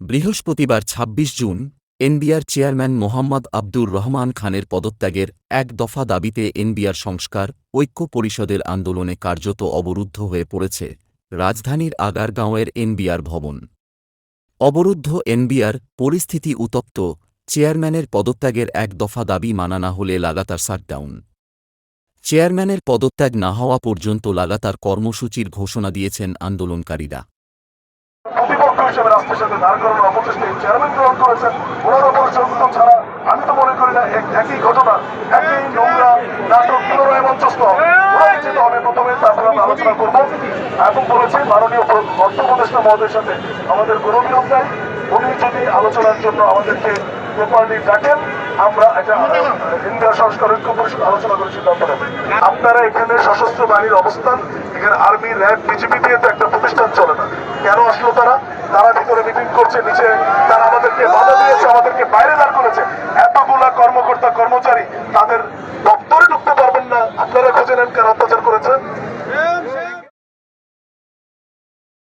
বৃহস্পতিবার ২৬ June, NBR chairman Mohammad Abdur Rahman খানের পদত্যাগের এক দফা দাবিতে এনবিআর সংস্কার, ঐক্য পরিষদের আন্দোলনে কার্যত অবরুদ্ধ হয়ে পড়েছে রাজধানীর আগারগাঁওয়ের এনবিআর ভবন। অবরুদ্ধ এনবিআর পরিস্থিতি উত্তপ্ত, চেয়ারম্যানের পদত্যাগের এক দফা দাবি মানা না হলে লাগাতার শাটডাউন। চেয়ারম্যানের পদত্যাগ না হওয়া পর্যন্ত লাগাতার কর্মসূচির ঘোষণা দিয়েছেন আন্দোলনকারীরা। আমি তো মনে করি না একই ঘটনা, একই নোংরা নাটক পুনরায় মঞ্চস্থ আলোচনা করব। এবং বলেছি, মাননীয় অর্থ উপদেষ্টা মহোদয়ের সাথে আমাদের কোনো উনি যদি আলোচনার জন্য আমাদেরকে প্রপারলি ডাকেন, আমরা একটা ইন্ডিয়া সংস্কার ঐক্য পরিষদ আলোচনা করে সিদ্ধান্ত আপনারা এখানে সশস্ত্র বাহিনীর অবস্থান, এখানে আর্মি, র্যাব বিজেপি দিয়ে তো একটা তারা ভিতরে মিটিং করছে, নিচে তারা আমাদেরকে বাধা দিয়েছে, আমাদেরকে বাইরে দাঁড় করেছে। এতগুলা কর্মকর্তা, কর্মচারী, তাদের দপ্তরে ঢুকতে পারবেন না। আপনারা খুঁজে নেন কারণ